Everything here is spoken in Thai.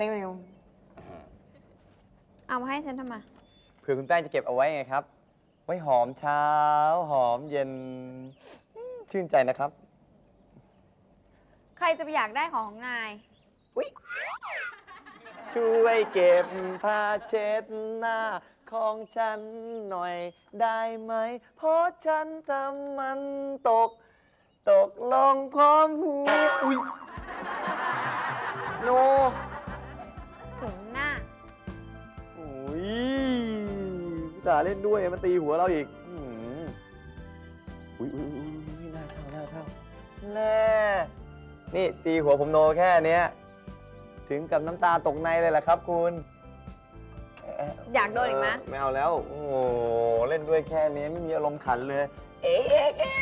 ติ้วนิวเอามาให้ฉันทำไมเผื่อคุณแป้งจะเก็บเอาไว้ไงครับ ไว้หอมเช้า หอมเย็นอืมชื่นใจนะครับ ใครจะไปอยากได้ของของนาย ช่วยเก็บผ้าเช็ดหน้าของฉันหน่อยได้ไหม เพราะฉันทำมันตก ตกลงพร้อม อุ้ยภาษาห์เล่นด้วยมาตีหัวเราอีกอื้อหืออุ้ยอุ้ยอุ้ยอุ้ยน่าเศร้าน่าเศร้าแน่นี่ตีหัวผมโนแค่เนี้ยถึงกับน้ำตาตกในเลยแหละครับคุณเอยากโดนอีกไหมเไม่เอาแล้ว โอ้โห เล่นด้วยแค่นี้ไม่มีอารมณ์ขันเลย เอ๊ะเอ๊ะเอ๊ะ